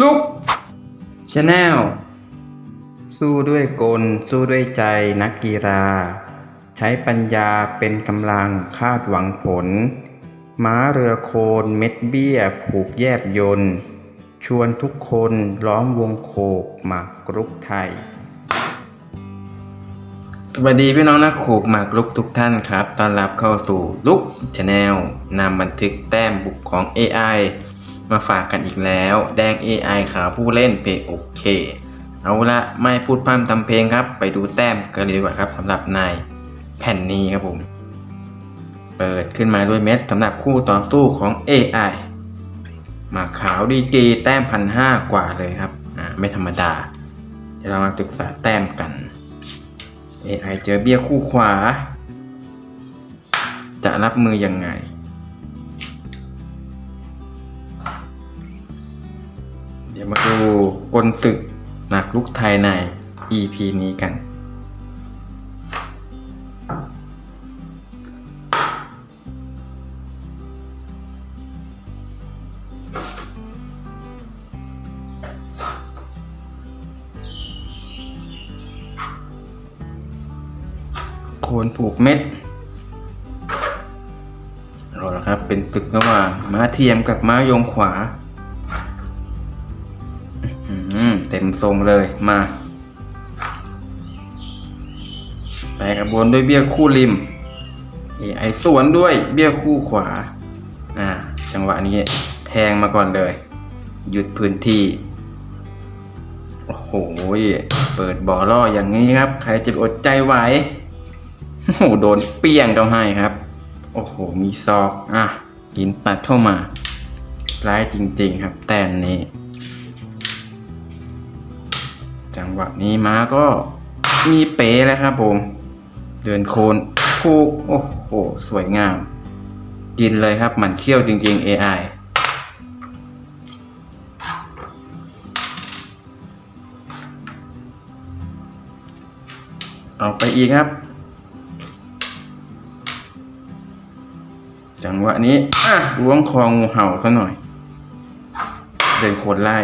ลุกชาแนลสู้ด้วยกล สู้ด้วยใจนักกีฬา ใช้ปัญญาเป็นกำลังคาดหวังผล ม้าเรือโคนเม็ดเบี้ย ผูกแยบยนต์ชวนทุกคนล้อมวงโคกหมากกรุกไทย สวัสดีพี่น้องนักขูกหมากลุกทุกท่านครับ ต้อนรับเข้าสู่ลุกชาแนลนำบันทึกแต้มบุกของ AI มาฝากกันอีกแล้ว แดง AI ขาผู้เล่นเพย์โอเค เอาละไม่พูดพร่ำทำเพลงครับ ไปดูแต้มกันเลยดีกว่าครับสำหรับในแผ่นนี้ครับผม เปิดขึ้นมาด้วยเม็ดสำหรับคู่ต่อสู้ของ AI มาขาวดีกีแต้มพันห้ากว่าเลยครับ อ่า ไม่ธรรมดา เดี๋ยวเรามาศึกษาแต้มกัน AI เจอเบี้ยคู่ขวา จะรับมือยังไง มาดูกลศึกหนักลุกไทยใน EP นี้กัน โคนผูกเม็ดเอาละครับ เป็นศึกระหว่างม้าเทียมกับม้าโยงขวา ต็มทรงเลยมาแตกกระบวนด้วยเบี้ยคู่ริม AI สวนด้วยเบี้ยคู่ขวาอ่าจังหวะนี้แทงมาก่อนเลย หยุดพื้นที่ โอ้โห เปิดบ่อล่ออย่างนี้ครับ ใครจะอดใจไหวโอ้โหโดนเปี้ยงเขาให้ครับ โอ้โห มีซอก อะหินตัดเข้ามาร้ายจริง ๆ ครับ แต้มนี้ จังหวะนี้ม้าก็มีเป๋แล้วครับผม เดินโคนผูกโอ้โห สวยงาม กินเลยครับมันเขี้ยวจริง ๆ AI เอาไปอีกครับ จังหวะนี้อะล้วงคองูเห่าซะหน่อย เดินโคนไล่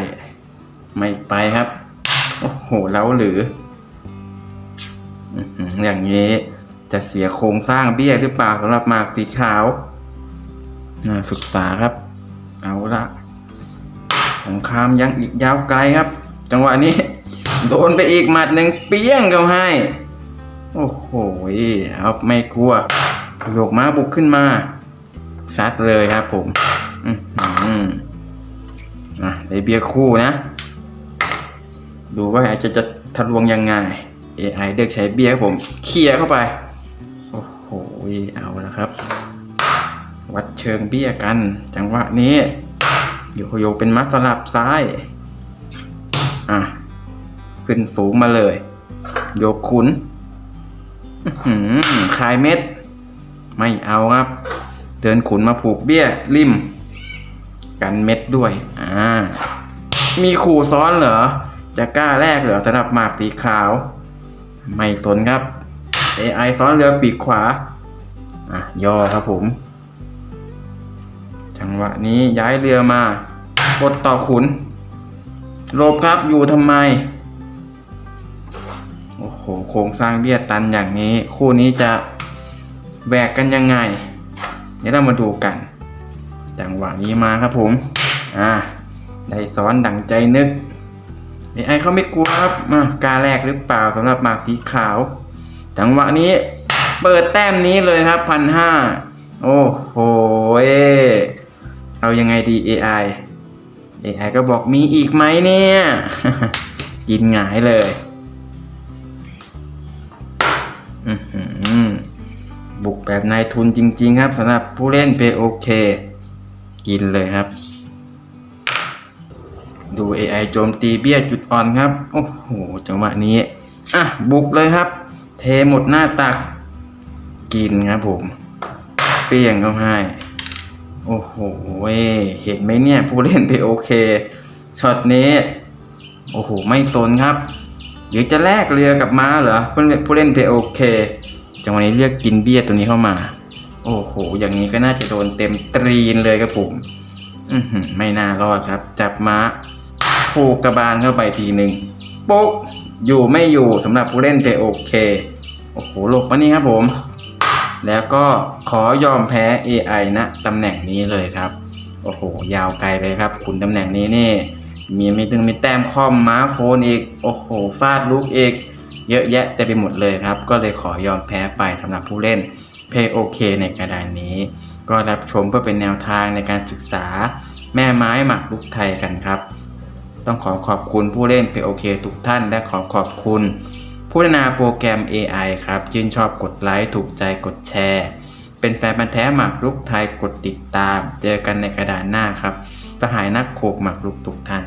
ไม่ไปครับ โอ้โหแล้วหรืออย่างนี้จะเสียโครงสร้างเบี้ยหรือเปล่าสำหรับหมากสีขาวน่าศึกษาครับ เอาละสงครามยังอีกยาวไกลครับ จังหวะนี้ โดนไปอีกหมัดหนึ่งเปี้ยงเขาให้ โอ้โหเอาไม่กลัวโยกม้าบุกขึ้นมาซัดเลยครับผม อือหืออะได้เบียร์คู่นะ ดูว่าจะจะทะลวงยังไง AI เลือกใช้เบียร์ครับผมเคลียร์เข้าไป โอ้โหเอาละครับ วัดเชิงเบี้ยกัน จังหวะนี้โยโยเป็นมัดสลับซ้าย อะ ขึ้นสูงมาเลย โยกขุนหือคลายเม็ด ไม่เอาครับ เดินขุนมาผูกเบี้ยริม กันเม็ดด้วย อ่า มีขู่ซ้อนเหรอ จะกล้าแรกเหรอสำหรับหมากสีขาว ไม่สนครับ AI ซ้อนเรือปีกขวา อะ ย่อครับผม จังหวะนี้ย้ายเรือมากดต่อขุนลบครับอยู่ทำไม โอ้โห โครงสร้างเบี้ยตันอย่างนี้ คู่นี้จะแหวกกันยังไงเดี๋ยวเรามาดูกัน จังหวะนี้มาครับผม อ่า ได้ซ้อนดังใจนึก ไอ้ไอเขาไม่กลัวครับมากาแรกหรือเปล่าสำหรับหมากสีขาวจังหวะนี้เปิดแต้มนี้เลยครับพันห้าโอ้โหเอายังไงดี AI AI ก็บอกมีอีกไหมเนี่ย กินหงายเลยบุกแบบนายทุนจริง ๆ ครับสำหรับผู้เล่นเพโอเค กินเลยครับ ดู AI โจมตีเบี้ยจุดอ่อนครับ โอ้โห จังหวะนี้ อะ บุกเลยครับ เทหมดหน้าตัก กินครับผม เปี้ยงเข้าให้ โอ้โห เห็นไหมเนี่ย ผู้เล่นเพโอเค ช็อตนี้ โอ้โห ไม่สนครับหรือจะแลกเรือกับม้าเหรอผู้เล่นผู้เล่นเพโอเค จังหวะนี้เลือกกินเบี้ยตัวนี้เข้ามา โอ้โห อย่างนี้ก็น่าจะโดนเต็มตรีนเลยครับผม อืไม่น่ารอดครับ จับม้า ถูกกระบาลเข้าไปทีหนึ่งปุ๊บอยู่ไม่อยู่สำหรับผู้เล่นเพโอเคโอ้โหหลบมานี่ครับผม แล้วก็ขอยอมแพ้ AI นะตำแหน่งนี้เลยครับ โอ้โห ยาวไกลเลยครับ คุณตำแหน่งนี้นี่ มีมีตึงมีแต้มคอมม้าโคนอีก โอ้โห ฟาดลูกอีก เยอะแยะเต็มไปหมดเลยครับ ก็เลยขอยอมแพ้ไปสำหรับผู้เล่นเพย์โอเคในกระดานนี้ ก็รับชมเพื่อเป็นแนวทางในการศึกษาแม่ไม้หมักลุกไทยกันครับ ต้องขอขอบคุณผู้เล่นเพย์โอเคทุกท่าน และขอขอบคุณ ผู้พัฒนาโปรแกรม AI ครับชื่นชอบกดไลค์ถูกใจกดแชร์ เป็นแฟนบันแท้หมากรุกไทยกดติดตาม เจอกันในกระดานหน้าครับสหายนักโขกหมากรุกทุกท่าน